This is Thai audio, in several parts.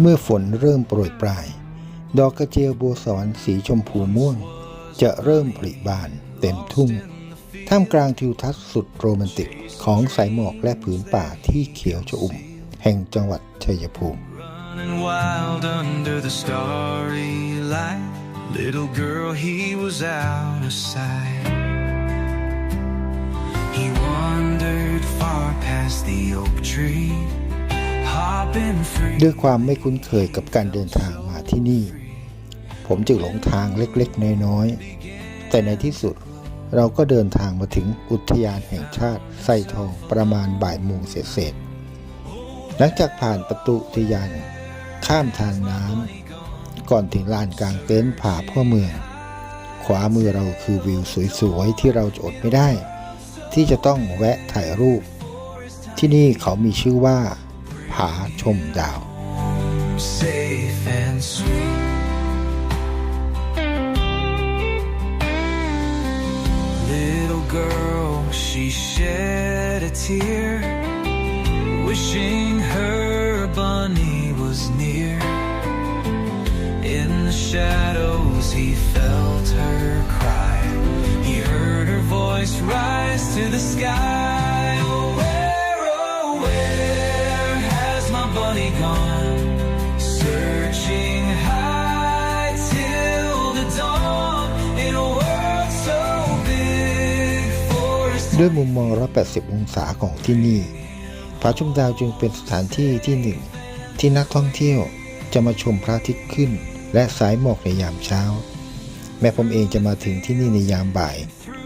เมื่อฝนเริ่มโปรยปลาย ดอกกระเจียวบัวสวรรค์สีชมพูม่วง จะเริ่มผลิบานเต็มทุ่ง ท่ามกลางทิวทัศน์สุดโรแมนติกของสายหมอกและผืนป่าที่เขียวชอุ่ม แห่งจังหวัดชัยภูมิ Little girl, he was out of sight. He wandered far past the oak tree. ด้วยความไม่คุ้นเคยกับการเดินทางมาที่นี่ ผมจึงหลงทางเล็กๆ น้อยๆ แต่ในที่สุดเราก็เดินทางมาถึงอุทยานแห่งชาติไส้ทองประมาณบ่ายโมงเศษๆหลังจากผ่านประตูอุทยาน ข้ามทางน้ำก่อนถึงลานกลางเต็นท์ผาพ่อเมือง ขวามือเราคือวิวสวยๆ ที่เราจะอดไม่ได้ ที่จะต้องแวะถ่ายรูป ที่นี่เขามีชื่อว่า ผาชมดาว safe and sweet. Little girl, she shed a tear, wishing her bunny was near. In the shadows, he felt her cry. He heard her voice rise to the sky. ด้วยมุมมอง 180 องศาของที่นี่ ผาชมดาวจึงเป็นสถานที่ที่หนึ่ง ที่นักท่องเที่ยวจะมาชมพระอาทิตย์ขึ้น และสายหมอกในยามเช้า แม้ผมเองจะมาถึงที่นี่ในยามบ่าย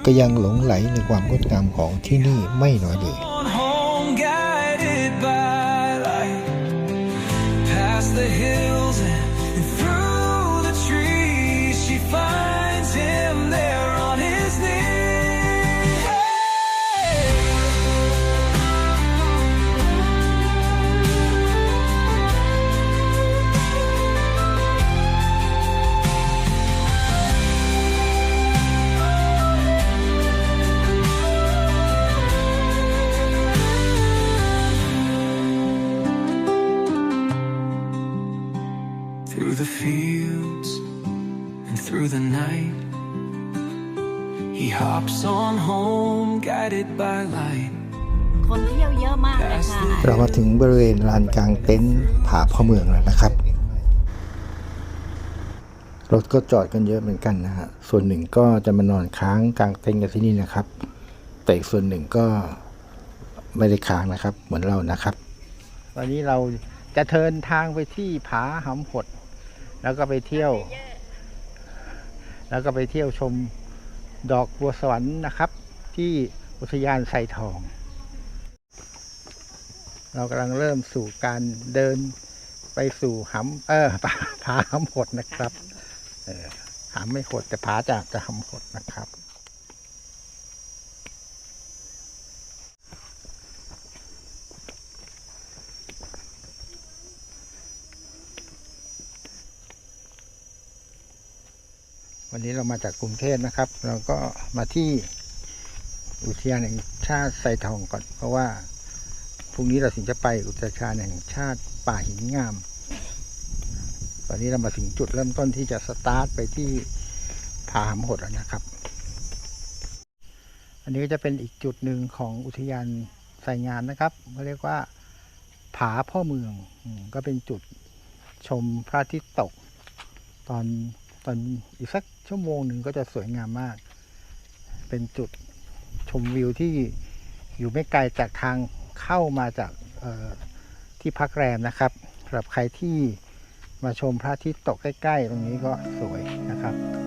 ก็ยังหลงไหลในความงดงามของที่นี่ไม่น้อยเลย through the night, he hops on home, guided by light. คนเที่ยวเยอะมากเลยค่ะเรามาถึงบริเวณลานกลางเต็นท์ผาพ่อเมืองแล้วนะครับ รถก็จอดกันเยอะเหมือนกันนะฮะ ส่วนหนึ่งก็จะมานอนค้างกลางเต็นท์กันที่นี่นะครับ แต่อีกส่วนหนึ่งก็ไม่ได้ค้างนะครับ เหมือนเรานะครับตอนนี้เราจะเทินทางไปที่ผาหำหด แล้วก็ไปเที่ยว แล้วก็ไปเที่ยวชมดอกบัวสวรรค์นะครับ ที่อุทยานไทรทอง เรากำลังเริ่มสู่การเดินไปสู่หำเออผาผาหำหดนะครับเออหำไม่หดแต่ผาจากจะหำหดนะครับ วันนี้เรามาจากกรุงเทพนะครับ เราก็มาที่อุทยานแห่งชาติไซทองก่อน เพราะว่าพรุ่งนี้เราถึงจะไปอุทยานแห่งชาติป่าหินงาม ตอนนี้เรามาถึงจุดเริ่มต้นที่จะสตาร์ทไปที่ผาหำหดแล้วนะครับ อันนี้ก็จะเป็นอีกจุดหนึ่งของอุทยานไซงานนะครับเขาเรียกว่าผาพ่อเมืองก็เป็นจุดชมพระอาทิตย์ตก ตอนตอนอีกสัก ชั่วโมงหนึ่งก็จะสวยงามมาก เป็นจุดชมวิวที่อยู่ไม่ไกลจากทางเข้ามาจากที่พักแรมนะครับสำหรับใครที่มาชมพระอาทิตย์ตกใกล้ ๆ ตรงนี้ก็สวยนะครับ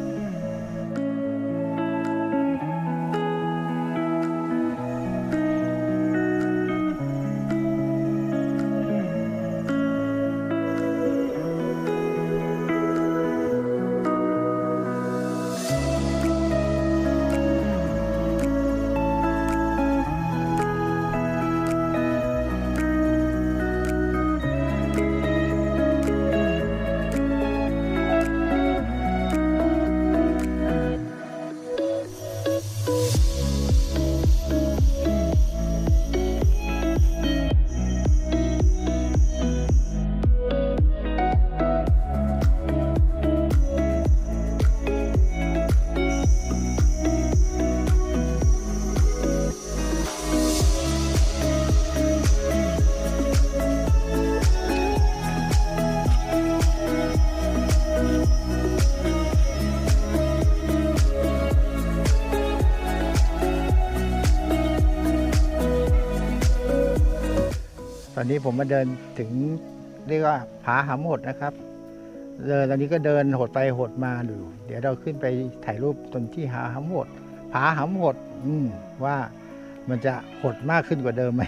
อนนี้ผมมาเดินถึงเรียกว่าผาหำหดนะครับ เดินตอนนี้ก็เดินหดไปหดมาดู เดี๋ยวเราขึ้นไปถ่ายรูปตรงที่หาหำหดผาหำหดอืมว่ามันจะหดมากขึ้นกว่าเดิมไหม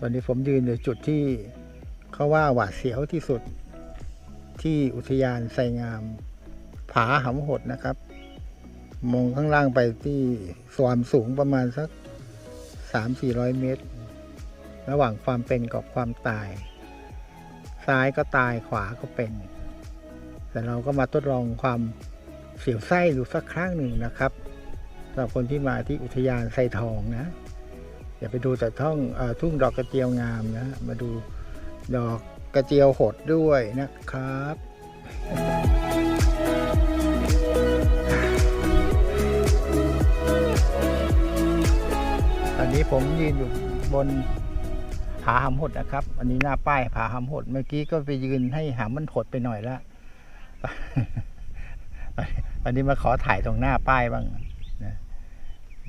ตอนนี้ผมยืนอยู่จุดที่เขาว่าหวาดเสียวที่สุดที่อุทยานไสงาม ผาหำหดนะครับ มองข้างล่างไปที่ความสูงประมาณสักสามสี่ร้อยเมตร ระหว่างความเป็นกับความตาย ซ้ายก็ตายขวาก็เป็น แต่เราก็มาทดลองความเสียวไส้ดูสักครั้งหนึ่งนะครับสำหรับคนที่มาที่อุทยานไซทองนะ อย่าไปดูแต่ท่องเออทุ่งดอกกระเจียวงามนะ มาดูดอกกระเจียวหดด้วยนะครับ นนี้ผมยืนอยู่บนผาหำหดนะครับ อันนี้หน้าป้ายผาหำหด เมื่อกี้ก็ไปยืนให้หำมันหดไปหน่อยละอันนี้มาขอถ่ายตรงหน้าป้ายบ้างนะ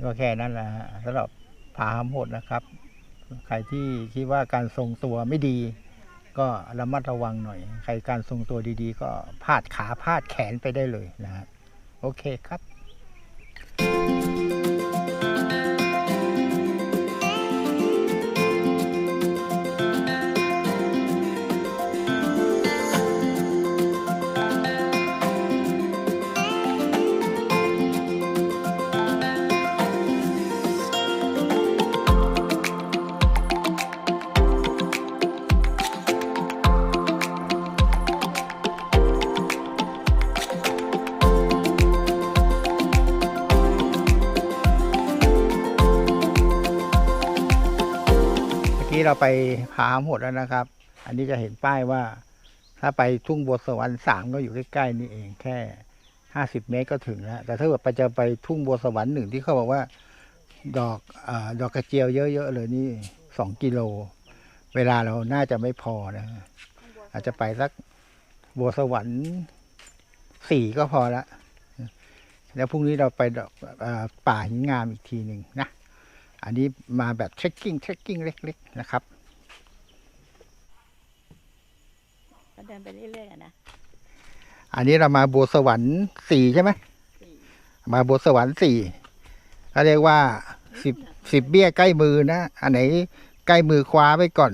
ก็แค่นั้นแหละสำหรับผาหำหดนะครับ ใครที่คิดว่าการทรงตัวไม่ดี ก็ระมัดระวังหน่อย ใครการทรงตัวดีๆ ก็พาดขาพาดแขนไปได้เลยนะฮะโอเคครับ เราไปผาหมดแล้วนะครับ อันนี้จะเห็นป้ายว่า ถ้าไปทุ่งบัวสวรรค์สามก็อยู่ใกล้ๆนี่เองแค่ห้าสิบเมตรก็ถึงแล้ว แต่ถ้าเกิดไปจะไปทุ่งบัวสวรรค์หนึ่งที่เขาบอกว่า ดอกอดอกกระเจียวเยอะๆเลยนี่สองกิโล เวลาเราน่าจะไม่พอนะ อาจจะไปสักบัวสวรรค์สี่ก็พอละแล้วพรุ่งนี้เราไปดอกอป่าหินงามอีกทีหนึ่งนะ อันนี้มาแบบเทรคกิ้งเทรคกิ้งเล็กๆนะครับก็เดินไปเรื่อยๆอะนะ อันนี้เรามาบัวสวรรค์สี่ใช่ไหมมาบัวสวรรค์สี่เขาเรียกว่าสิบสิบเบี้ยใกล้มือนะ อันไหนใกล้มือคว้าไว้ก่อน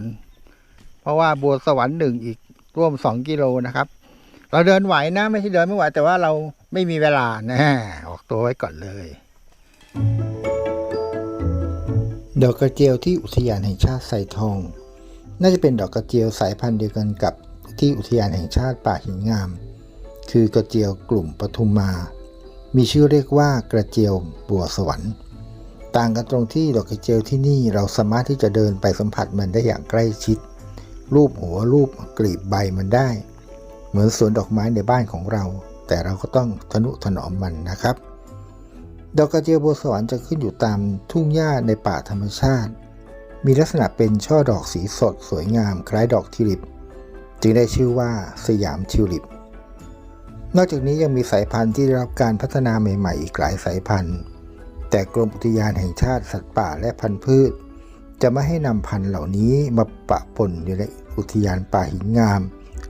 เพราะว่าบัวสวรรค์หนึ่งอีกร่วมสองกิโลนะครับ เราเดินไหวนะ ไม่ใช่เดินไม่ไหว แต่ว่าเราไม่มีเวลานะออกตัวไว้ก่อนเลย ดอกกระเจียวที่อุทยานแห่งชาติไซทอง น่าจะเป็นดอกกระเจียวสายพันธุ์เดียวกันกับที่อุทยานแห่งชาติป่าหินงาม คือกระเจียวกลุ่มปทุมมา มีชื่อเรียกว่ากระเจียวบัวสวรรค์ ต่างกันตรงที่ดอกกระเจียวที่นี่เราสามารถที่จะเดินไปสัมผัสมันได้อย่างใกล้ชิด รูปหัวรูปกลีบใบมันได้ เหมือนสวนดอกไม้ในบ้านของเรา แต่เราก็ต้องทนุถนอมมันนะครับ ดอกกระเจียวบัวสวรรค์จะขึ้นอยู่ตามทุ่งหญ้าในป่าธรรมชาติ มีลักษณะเป็นช่อดอกสีสดสวยงามคล้ายดอกทิลิป จึงได้ชื่อว่าสยามทิวลิป นอกจากนี้ยังมีสายพันธุ์ที่ได้รับการพัฒนาใหม่ๆ อีกหลายสายพันธุ์ แต่กรมอุทยานแห่งชาติสัตว์ป่าและพันธุ์พืช จะไม่ให้นำพันธุ์เหล่านี้มาปะปนอยู่ในอุทยานป่าหินงาม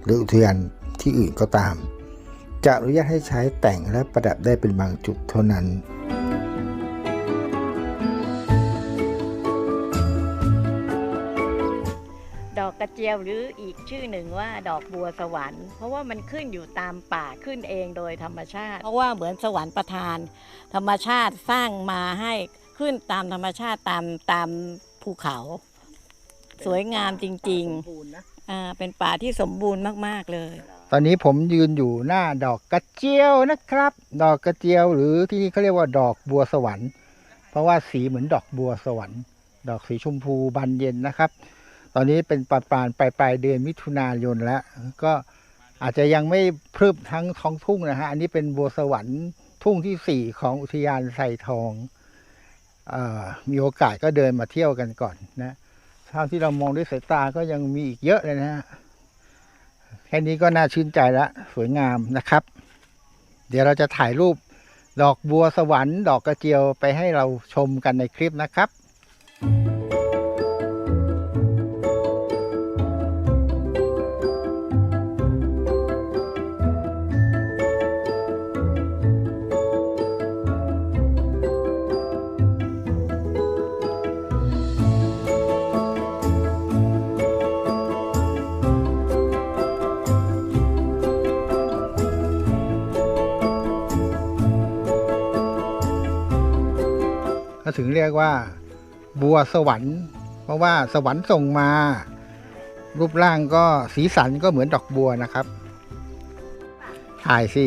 หรืออุทยานที่อื่นก็ตาม จะอนุญาตให้ใช้แต่งและประดับได้เป็นบางจุดเท่านั้น กกระเจียวหรืออีกชื่อหนึ่งว่าดอกบัวสวรรค์ เพราะว่ามันขึ้นอยู่ตามป่าขึ้นเองโดยธรรมชาติ เพราะว่าเหมือนสวรรค์ประทาน ธรรมชาติสร้างมาให้ขึ้นตามธรรมชาติตามตามภูเขา สวยงามจริงๆอ่าเป็นป่าที่สมบูรณ์มากๆเลย ตอนนี้ผมยืนอยู่หน้าดอกกระเจียวนะครับ ดอกกระเจียวหรือที่นี่เขาเรียกว่าดอกบัวสวรรค์ เพราะว่าสีเหมือนดอกบัวสวรรค์ ดอกสีชมพูบานเย็นนะครับต อนนี้เป็นปลายปลายปลายปลายเดือนมิถุนายนแล้ว ก็อาจจะยังไม่พรึบทั้งท้องทุ่งนะฮะ อันนี้เป็นบัวสวรรค์ทุ่งที่สี่ของอุทยานไซทองออมีโอกาสก็เดินมาเที่ยวกันก่อนนะเท่าที่เรามองด้วยสายตาก็ยังมีอีกเยอะเลยนะฮะแค่นี้ก็น่าชื่นใจแล้วสวยงามนะครับ เดี๋ยวเราจะถ่ายรูปดอกบัวสวรรค์ ดอกกระเจียวไปให้เราชมกันในคลิปนะครับก็ ถึงเรียกว่า บัวสวรรค์ เพราะว่าสวรรค์ส่งมา รูปร่างก็สีสันก็เหมือนดอกบัวนะครับ ถ่ายสิ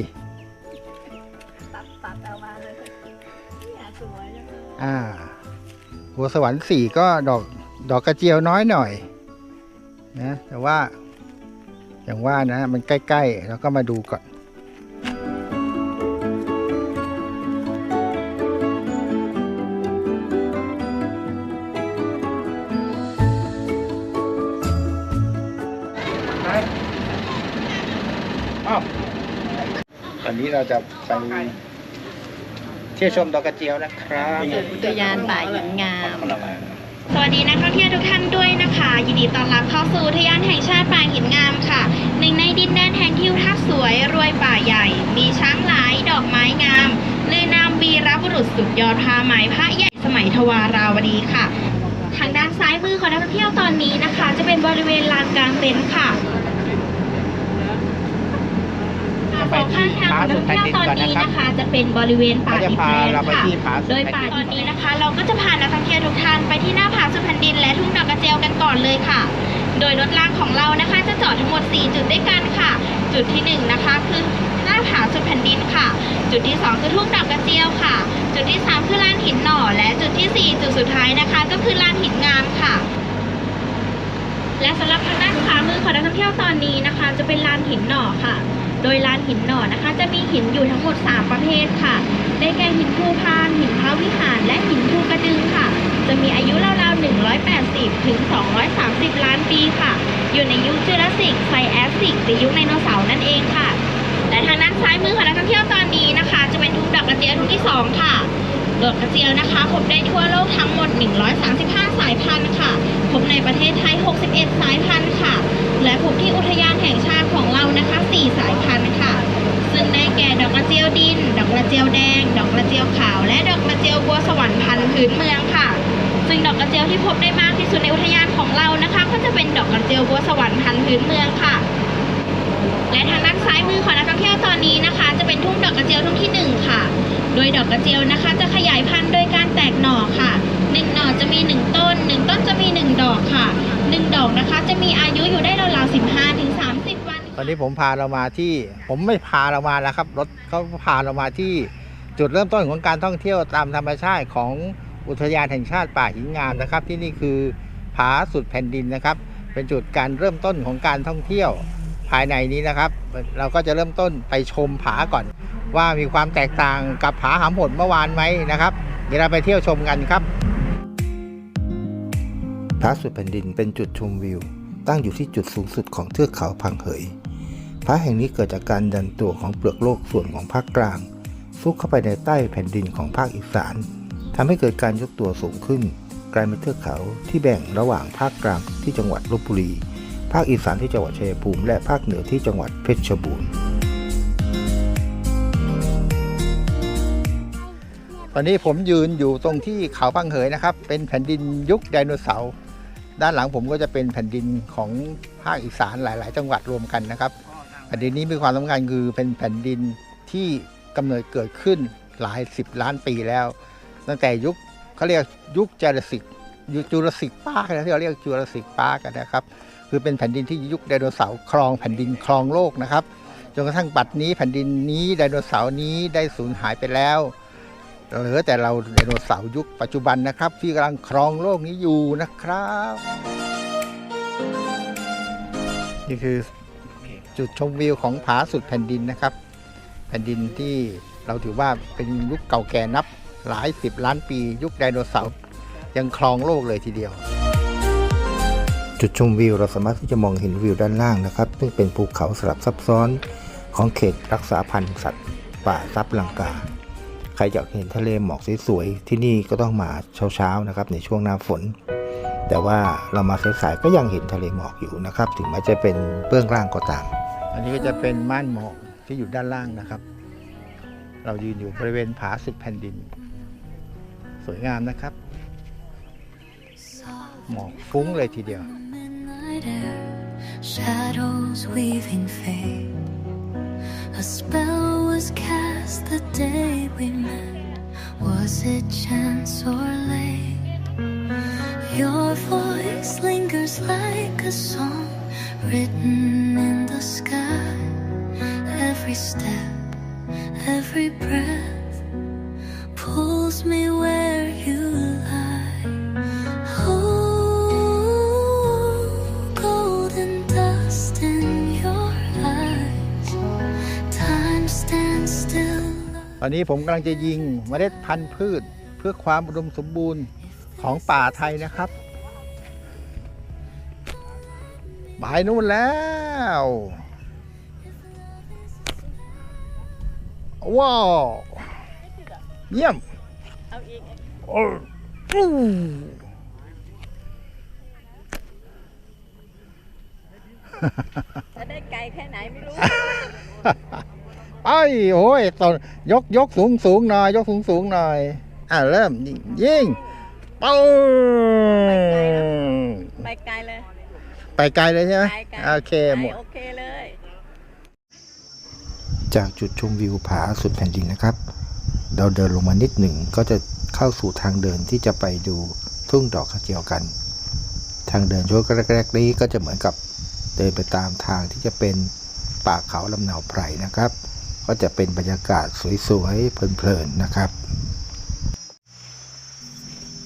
ตัดตัดเอามาเลยเนี่ยสวยจังเลยอ่า บัวสวรรค์สีก็ดอกดอกกระเจียวน้อยหน่อยนะแต่ว่าอย่างว่านะ มันใกล้ ๆ แล้วก็มาดูก่อน นนี้เราจะไปเที่ยวชมดอกกระเจียวนะครับอุทยานป่าหญิงงาม สวัสดีนักท่องเที่ยวทุกท่านด้วยนะคะ ยินดีต้อนรับเข้าสู่อุทยานแห่งชาติป่าหินงามค่ะหนึ่งในดินแดนแห่งทิวทัศน์สวยรวยป่าใหญ่ มีช้างหลายดอกไม้งามเลยนามวีรบุรุษสุดยอดผ้าไหมพระใหญ่สมัยทวาราวดีค่ะ ทางด้านซ้ายมือของนักท่องเที่ยวตอนนี้นะคะ จะเป็นบริเวณลานกลางเต็นท์ค่ะ สองข้างทางของนักท่องเที่ยวตอนนี้นะคะจะเป็นบริเวณป่าเขาจะหินพาแดงเราไปค่ะที่ผาสุดโดยแผ่นป่าดินตอนนี้นะคะ เราก็จะพานักท่องเที่ยวทุกท่านไปที่หน้าผาสุดแผ่นดิน และทุ่งดอกกระเจียวกันก่อนเลยค่ะ โดยรถรางของเรานะคะ จะจอดทั้งหมด 4 จุดด้วยกันค่ะ จุดที่1นะคะคือหน้าผาสุดแผ่นดินค่ะ จุดที่ 2 คือทุ่งดอกกระเจียวค่ะ จุดที่ 3 คือลานหินหน่อ และจุดทีสี่ 4 จุดสุดท้ายนะคะ ก็คือลานหินงามค่ะและสำหรับทางด้านขวามือของนักท่องเที่ยวตอนนี้นะคะ จะเป็นลานหินหน่อค่ะ โดยลานหินหน่อนะคะ จะมีหินอยู่ทั้งหมด 3 ประเภทค่ะ ได้แก่หินภูพาน หินพระวิหาร และหินภูกระดึงค่ะ จะมีอายุราวๆ180 ถึง 230 ล้านปีค่ะ อยู่ในยุคจูราสสิก ไซแอสสิก หรือยุคไดโนเสาร์นั่นเองค่ะ และทางด้านซ้ายมือของนักท่องเที่ยวตอนนี้นะคะ จะเป็นทุ่งดอกกระเจียวทุ่งที่ 2 ค่ะ ดอกกระเจียวนะคะ พบได้ทั่วโลกทั้งหมด 135 สายพันธุ์ค่ะ พบในประเทศไทย 61 สายพันธุ์ค่ะ และพบที่อุทยานแห่งชาติของเรานะคะ 4 สายพันธุ์ค่ะ ซึ่งได้แก่ดอกกระเจียวดิน ดอกกระเจียวแดง ดอกกระเจียวขาว และดอกกระเจียวบัวสวรรค์พันธุ์พื้นเมืองค่ะ ซึ่งดอกกระเจียวที่พบได้มากที่สุดในอุทยานของเรานะคะ ก็จะเป็นดอกกระเจียวบัวสวรรค์พันธุ์พื้นเมืองค่ะ และทางด้านซ้ายมือของนักท่องเที่ยวตอนนี้นะคะ จะเป็นทุ่งดอกกระเจียวทุ่งที่หนึ่งค่ะ โดยดอกกระเจียวนะคะ จะขยายพันธุ์โดยการแตกหน่อค่ะ หนึ่งหน่อจะมีหนึ่งต้นหนึ่งต้นจะมีหนึ่งดอกค่ะหนึ่งดอกนะคะ จะมีอายุอยู่ได้ราวๆสิบห้าถึงสามสิบวันตอนนี้ผมพาเรามาที่ ผมไม่พาเรามาแล้วครับรถเขาพาเรามาที่จุดเริ่มต้นของการท่องเที่ยวตามธรรมชาติของอุทยานแห่งชาติป่าหินงามนะครับ ที่นี่คือผาสุดแผ่นดินนะครับ เป็นจุดการเริ่มต้นของการท่องเที่ยวภายในนี้นะครับ เราก็จะเริ่มต้นไปชมผาก่อน ว่ามีความแตกต่างกับผาหามหดเมื่อวานไหมนะครับ เดี๋ยวเราไปเที่ยวชมกันครับ พระสุดแผ่นดินเป็นจุดชมวิว ตั้งอยู่ที่จุดสูงสุดของเทือกเขาพังเหย พระแห่งนี้เกิดจากการดันตัวของเปลือกโลกส่วนของภาคกลางซุกเข้าไปในใต้แผ่นดินของภาคอีสานทำให้เกิดการยกตัวสูงขึ้น กลายเป็นเทือกเขาที่แบ่งระหว่างภาคกลางที่จังหวัดลบบุรี ภาคอีสานที่จังหวัดชัยภูมิและภาคเหนือที่จังหวัดเพชรบูรณ์ตอนนี้ผมยืนอยู่ตรงที่เขาพังเหยนะครับ เป็นแผ่นดินยุคไดโนเสาร์ ด้านหลังผมก็จะเป็นแผ่นดินของภาคอีสานหลาย ๆ จังหวัดรวมกันนะครับแผ่นดินนี้มีความสำคัญคือเป็นแผ่นดินที่กำเนิดเกิดขึ้นหลายสิบล้านปีแล้ว ตั้งแต่ยุคเขาเรียกยุคจูราสิกยุคจูราสิกปาร์กนะที่เราเรียกจูราสสิกปาร์กนะครับ คือเป็นแผ่นดินที่ยุคไดโนเสาร์ครองแผ่นดินครองโลกนะครับจนกระทั่งปัจจุบันนี้แผ่นดินนี้ไดโนเสาร์นี้ได้สูญหายไปแล้ว เหลือแต่เราไดโนเสาร์ยุคปัจจุบันนะครับ ที่กำลังครองโลกนี้อยู่นะครับ นี่คือจุดชมวิวของผาสุดแผ่นดินนะครับ แผ่นดินที่เราถือว่าเป็นยุคเก่าแก่นับหลายสิบล้านปี ยุคไดโนเสาร์ยังครองโลกเลยทีเดียว จุดชมวิวเราสามารถที่จะมองเห็นวิวด้านล่างนะครับ ซึ่งเป็นภูเขาสลับซับซ้อนของเขตรักษาพันธุ์สัตว์ ป่าซับลังกา รอยากเห็นทะเลหมอกสวยๆที่นี่ก็ต้องมาเช้าๆนะครับในช่วงหน้าฝน แต่ว่าเรามาสายๆก็ยังเห็นทะเลหมอกอยู่นะครับ ถึงแม้จะเป็นเบื้องล่างก็ตาม อันนี้ก็จะเป็นม่านหมอกที่อยู่ด้านล่างนะครับ เรายืนอยู่บริเวณผาสุดแผ่นดิน สวยงามนะครับ หมอกฟุ้งเลยทีเดียว midnight air, shadows weaving fate. A spell was cast the day we met. Was it chance or late? Your voice lingers like a song written in the sky. Every step, every breath ตอนนี้ผมกำลังจะยิงเมล็ดพันธุ์พืช เพื่อความอุดมสมบูรณ์ของป่าไทยนะครับบายนู่นแล้ว ว้าว เยี่ยม เอาอีกโอ้อู้จะได้ไกลแค่ไหนไม่รู้ ไอ้โอ้ยตอนยกยกสูงสูงหน่อยยกสูงสูงหน่อยอะเริ่มยิงยิงปุ้งไปไกลเลย ไปไกลเลยใช่ไหมไกลไกลโอเคหมดโอเคเลย จากจุดชมวิวผาสุดแผ่นดินนะครับ เราเดินลงมานิดหนึ่งก็จะเข้าสู่ทางเดินที่จะไปดูทุ่งดอกกระเจียวกัน ทางเดินช่วงแรกๆนี้ก็จะเหมือนกับเดินไปตามทางที่จะเป็นป่าเขาลำเนาไพรนะครับ ก็จะเป็นบรรยากาศสวยๆเพลินๆนะครับ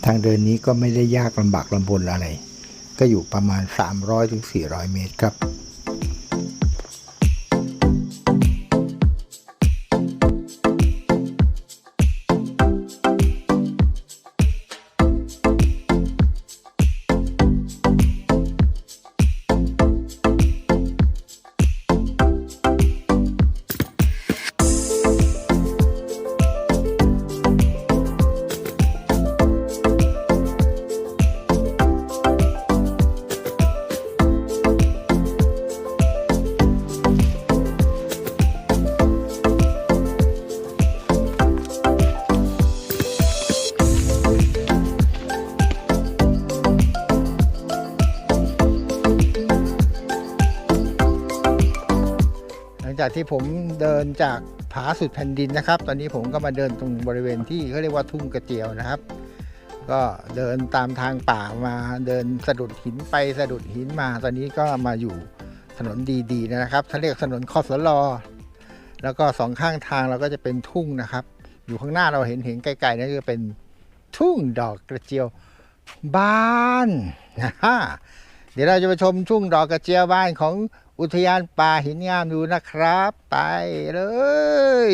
ทางเดินนี้ก็ไม่ได้ยากลำบากลำบนอะไร ก็อยู่ประมาณ 300-400 เมตรครับ จากที่ผมเดินจากผาสุดแผ่นดินนะครับ ตอนนี้ผมก็มาเดินตรงบริเวณที่เขาเรียกว่าทุ่งกระเจียวนะครับ ก็เดินตามทางป่ามาเดินสะดุดหินไปสะดุดหินมา ตอนนี้ก็มาอยู่ถนนดีๆนะครับเขาเรียกถนนคอสลอแล้วก็สองข้างทางเราก็จะเป็นทุ่งนะครับ อยู่ข้างหน้าเราเห็นเห็นไกลๆนั่นก็เป็นทุ่งดอกกระเจียวบ้านนะฮะเดี๋ยวเราจะไปชมทุ่งดอกกระเจียวบ้านของ อุทยานป่าหินงามดูนะครับ ไปเลย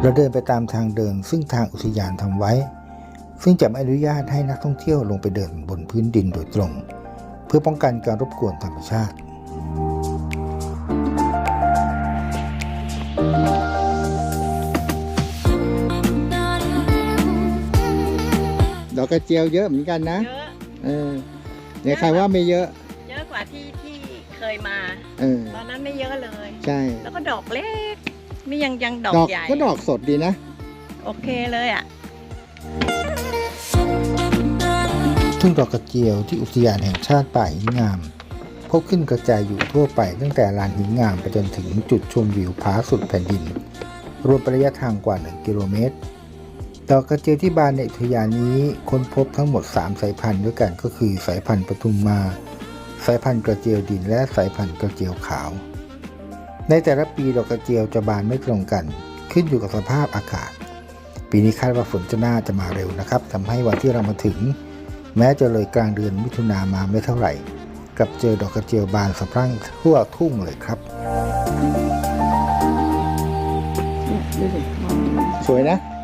เราเดินไปตามทางเดิน ซึ่งทางอุทยานทำไว้ ซึ่งจะไม่อนุญาตให้นักท่องเที่ยวลงไปเดินบนพื้นดินโดยตรง เพื่อป้องกันการรบกวนธรรมชาติดอกกระเจียวเยอะเหมือนกันนะเยอะ เออเดี๋ยวใครว่าไม่เยอะ เยอะกว่าที่ที่เคยมา เออ ตอนนั้นไม่เยอะเลย ใช่ แล้วก็ดอกเล็กนี่ยังยังดอกดอกใหญ่ ก็ดอกสดดีนะ โอเคเลยอะ ทุ่งดอกกระเจียวที่อุทยานแห่งชาติป่าหินงาม พบขึ้นกระจายอยู่ทั่วไปตั้งแต่ลานหินงามไปจนถึงจุดชมวิวผาสุดแผ่นดิน รวมระยะทางกว่า 1 กิโลเมตร ดอกกระเจียวที่บานในอุทยานนี้ค้นพบทั้งหมด 3 สายพันธุ์ด้วยกันก็คือสายพันธุ์ปทุมมา สายพันธุ์กระเจียวดินและสายพันธุ์กระเจียวขาว ในแต่ละปีดอกกระเจียวจะบานไม่ตรงกัน ขึ้นอยู่กับสภาพอากาศ ปีนี้คาดว่าฝนจะน่าจะมาเร็วนะครับทำให้วันที่เรามาถึง แม้จะเลยกลางเดือนมิถุนามาไม่เท่าไหร่กลับเจอดอกกระเจียวบานสะพรั่งทั่วทุ่งเลยครับ สวยนะสวยมาก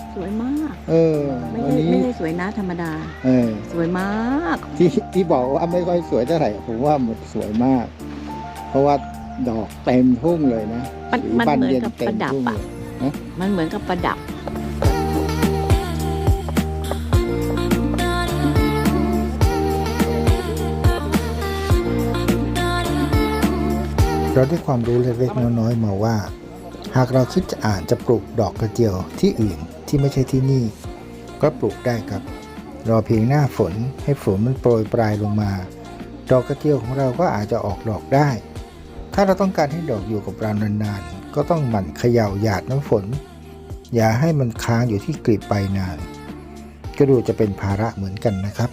เออ ไม่วันใช่นี้ ไม่ใช่สวยนะธรรมดา เออ สวยมากที่ที่บอกว่าไม่ค่อยสวยเท่าไหร่ผมว่าหมดสวยมาก เพราะว่าดอกเต็มทุ่งเลยนะมันสีมันบานเหมือนเย็นกับเต็ประมดับทุ่งอะเลยมันเหมือนกับประดับ เราได้ความรู้เล็กๆน้อยๆมาว่า หากเราคิดจะอ่านจะปลูกดอกกระเจียวที่อื่น ที่ไม่ใช่ที่นี่ ก็ปลูกได้ครับ รอเพียงหน้าฝนให้ฝนมันโปรยปลายลงมา ดอกกระเจียวของเราก็อาจจะออกดอกได้ ถ้าเราต้องการให้ดอกอยู่กับเรานานๆ ก็ต้องหมั่นเขย่าหยาดน้ำฝน อย่าให้มันค้างอยู่ที่กลีบใบนาน ก็ดูจะเป็นภาระเหมือนกันนะครับ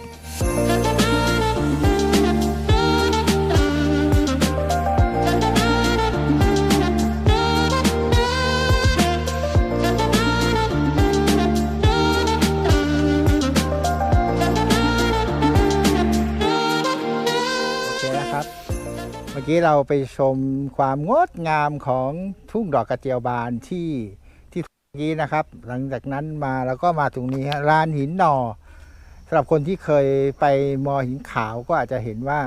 กี้เราไปชมความงดงามของทุ่งดอกกระเจียวบานที่ที่เมื่อกี้นะครับ หลังจากนั้นมาเราก็มาตรงนี้ลานหินหนอสำหรับคนที่เคยไปมอหินขาวก็อาจจะเห็นว่า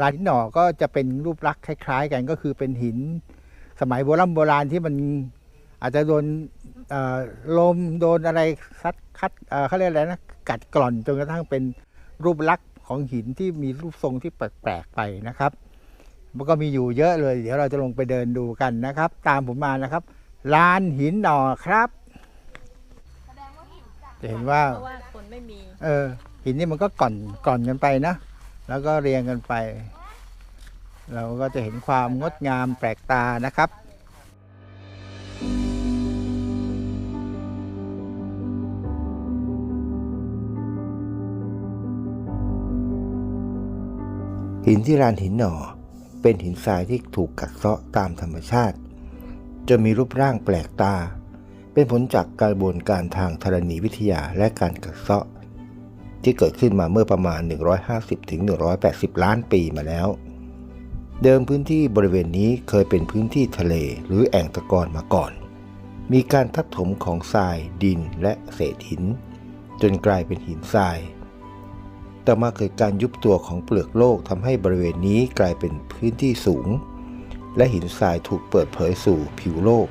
ลานหินหนอก็จะเป็นรูปลักษณ์คล้าย ๆ กันก็คือเป็นหิน สมัยโบราณโบราณที่มันอาจจะโดนลมโดนอะไรซัดคัดเอ่อเขาเรียกอะไรนะกัดกร่อนจนกระทั่งเป็นรูปลักษณ์ของหินที่มีรูปทรงที่แปลกๆไปนะครับ มันก็มีอยู่เยอะเลย เดี๋ยวเราจะลงไปเดินดูกันนะครับ ตามผมมานะครับลานหินหนอครับจะเห็นว่าเพราะว่าคนไม่มี เออ หินนี่มันก็ก่อนก่อนกันไปนะ แล้วก็เรียงกันไป เราก็จะเห็นความงดงามแปลกตานะครับหินที่ลานหินหน่อ เป็นหินทรายที่ถูกกัดเซาะตามธรรมชาติ จะมีรูปร่างแปลกตา เป็นผลจากกระบวนการทางธรณีวิทยาและการกัดเซาะ ที่เกิดขึ้นมาเมื่อประมาณ 150-180 ล้านปีมาแล้ว เดิมพื้นที่บริเวณนี้เคยเป็นพื้นที่ทะเลหรือแอ่งตะกอนมาก่อน มีการทับถมของทรายดินและเศษหิน จนกลายเป็นหินทราย ต่อมาเกิดการยุบตัวของเปลือกโลกทำให้บริเวณนี้กลายเป็นพื้นที่สูง และหินทรายถูกเปิดเผยสู่ผิวโลก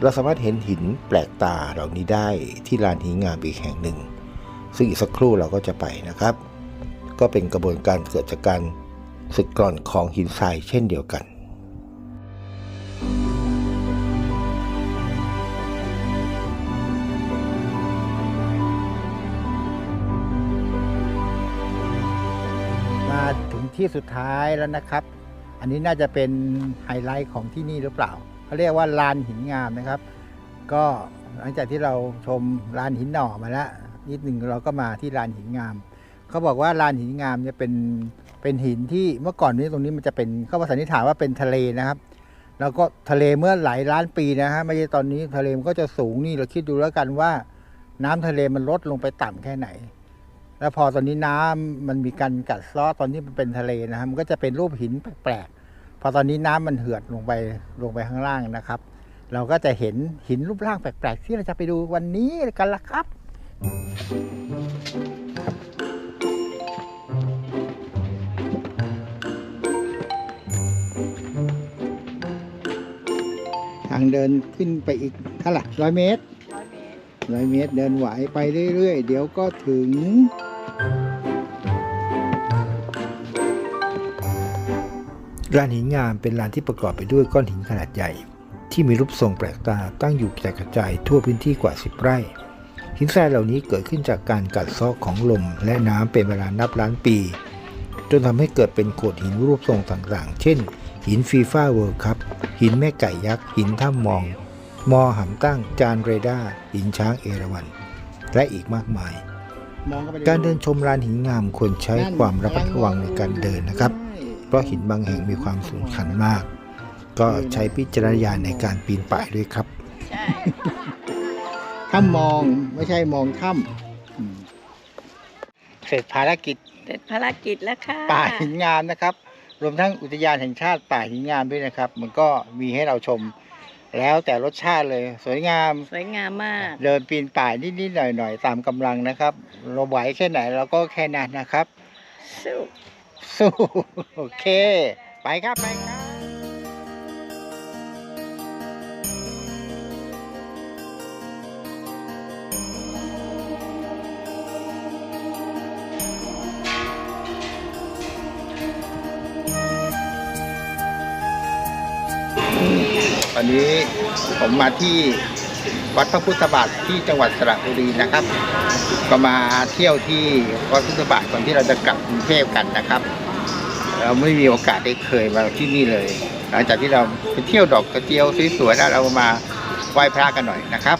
เราสามารถเห็นหินแปลกตาเหล่านี้ได้ที่ลานหินงามอีกแห่งหนึ่ง ซึ่งอีกสักครู่เราก็จะไปนะครับ ก็เป็นกระบวนการเกิดจากการสึกกร่อนของหินทรายเช่นเดียวกัน ที่สุดท้ายแล้วนะครับ อันนี้น่าจะเป็นไฮไลท์ของที่นี่หรือเปล่าเขาเรียกว่าลานหินงามนะครับ ก็หลังจากที่เราชมลานหินหน่อมาแล้วนิดหนึ่งเราก็มาที่ลานหินงามเขาบอกว่าลานหินงามเนี่ยเป็นเป็นหินที่เมื่อก่อนนี้ตรงนี้มันจะเป็นเขาสันนิษฐานว่าเป็นทะเลนะครับ แล้วก็ทะเลเมื่อหลายล้านปีนะฮะไม่ใช่ตอนนี้ทะเลมันก็จะสูงนี่เราคิดดูแล้วกันว่า น้ำทะเลมันลดลงไปต่ำแค่ไหน แล้วพอตอนนี้น้ำมันมีการกัดเซาะตอนนี้มันเป็นทะเลนะฮะมันก็จะเป็นรูปหินแปลกๆพอตอนนี้น้ำมันเหือดลงไปลงไปข้างล่างนะครับ เราก็จะเห็นหินรูปร่างแปลกๆ ที่เราจะไปดูวันนี้กันละครับ ทางเดินขึ้นไปอีกเท่าไหร่ร้อยเมตรร้อยเมตรเดินไหวไปเรื่อยๆ เดี๋ยวก็ถึง ลานหินงามเป็นลานที่ประกอบไปด้วยก้อนหินขนาดใหญ่ ที่มีรูปทรงแปลกตาตั้งอยู่กระจายกระจายทั่วพื้นที่กว่า 10 ไร่ หินทรายเหล่านี้เกิดขึ้นจากการกัดเซาะของลมและน้ำเป็นเวลานับล้านปี จนทำให้เกิดเป็นโขดหินรูปทรงต่างๆ เช่น หินฟีฟ่าเวิร์คัพหินแม่ไก่ยักษ์หินถ้ำมอง มอหำตั้งจานเรดาร์หินช้างเอราวัณและอีกมากมายมองเข้าไปการเดินชมลานหินงามควรใช้ความระมัดระวังในการเดินนะครับเพ ราะหินบางแห่งมีความสูงชันมาก ก็ใช้พิจารณญาณในการปีนป่ายด้วยครับใช่ถ้ามองไม่ใช่มองถ้ำอืมเสร็จภารกิจเสร็จภารกิจแล้วค่ะป่าหินงามนะครับ รวมทั้งอุทยานแห่งชาติป่าหินงามด้วยนะครับ มันก็มีให้เราชมแล้วแต่รสชาติเลย สวยงาม สวยงามมาก เดินปีนป่ายนิดๆหน่อยๆตามกำลังนะครับ เราไหวแค่ไหนเราก็แค่นั้นนะครับ สู้ สู้ โอเค ไปครับไปครับวันนี้ผมมาที่วัดพระพุทธบาทที่จังหวัดสระบุรีนะครับ ก็มาเที่ยวที่วัดพุทธบาทก่อนที่เราจะกลับกรุงเทพกันนะครับ เราไม่มีโอกาสได้เคยมาที่นี่เลย หลังจากที่เราไปเที่ยวดอกกระเจียวสวยๆแล้วเรามาไหว้พระกันหน่อยนะครับ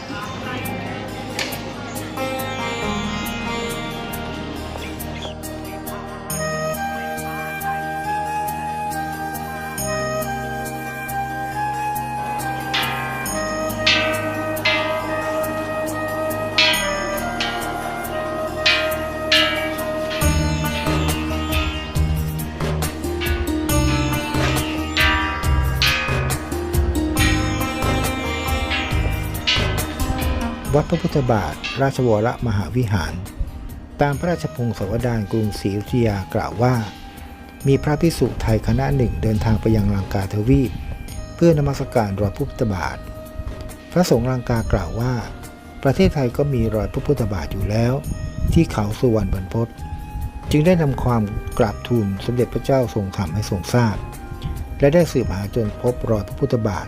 ระพุทธบาท ราชวรมหาวิหาร ตามพระราชพงศาวดารกรุงศรีอยุธยากล่าวว่า มีพระภิกษุไทยคณะหนึ่งเดินทางไปยังลังกาทวีป เพื่อนมัสการรอยพระพุทธบาท พระสงฆ์ลังกากล่าวว่า ประเทศไทยก็มีรอยพระพุทธบาทอยู่แล้ว ที่เขาสุวรรณบรรพตจึงได้นำความกราบทูลสมเด็จพระเจ้าทรงธรรมให้ทรงทราบ และได้สืบหาจนพบรอยพระพุทธบาท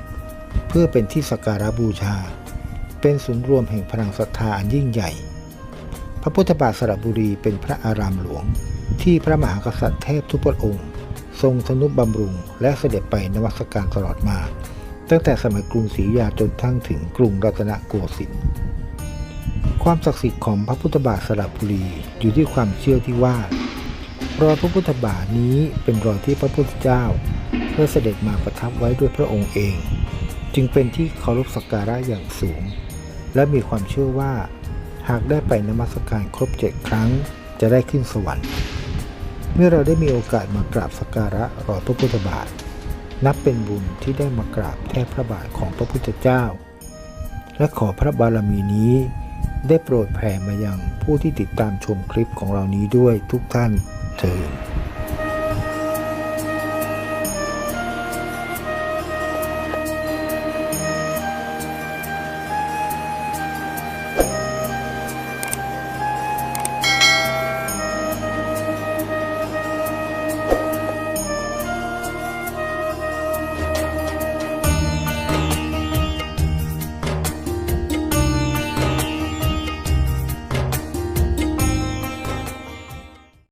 เพื่อเป็นที่สักการะบูชา เป็นศูนย์รวมแห่งพลังศรัทธาอันยิ่งใหญ่ พระพุทธบาทสระบุรีเป็นพระอารามหลวง ที่พระมหากษัตริย์เทพทุกพระองค์ ทรงทนุบำรุง และเสด็จไปนมัสการตลอดมา ตั้งแต่สมัยกรุงศรีอยุธยาจนทั้งถึงกรุงรัตนโกสินทร์ความศักดิ์สิทธิ์ของพระพุทธบาทสระบุรีอยู่ที่ความเชื่อที่ว่ารอยพระพุทธบาทนี้เป็นรอยที่พระพุทธเจ้าเพื่อเสด็จมาประทับไว้ด้วยพระองค์เอง จึงเป็นที่เคารพสักการะอย่างสูง และมีความเชื่อว่า หากได้ไปนมัสการครบเจ็ดครั้ง จะได้ขึ้นสวรรค์ เมื่อเราได้มีโอกาสมากราบสักการะรอยพระพุทธบาท นับเป็นบุญที่ได้มากราบแทบพระบาทของพระพุทธเจ้า และขอพระบารมีนี้ ได้โปรดแผ่มายังผู้ที่ติดตามชมคลิปของเรานี้ด้วยทุกท่านเถิด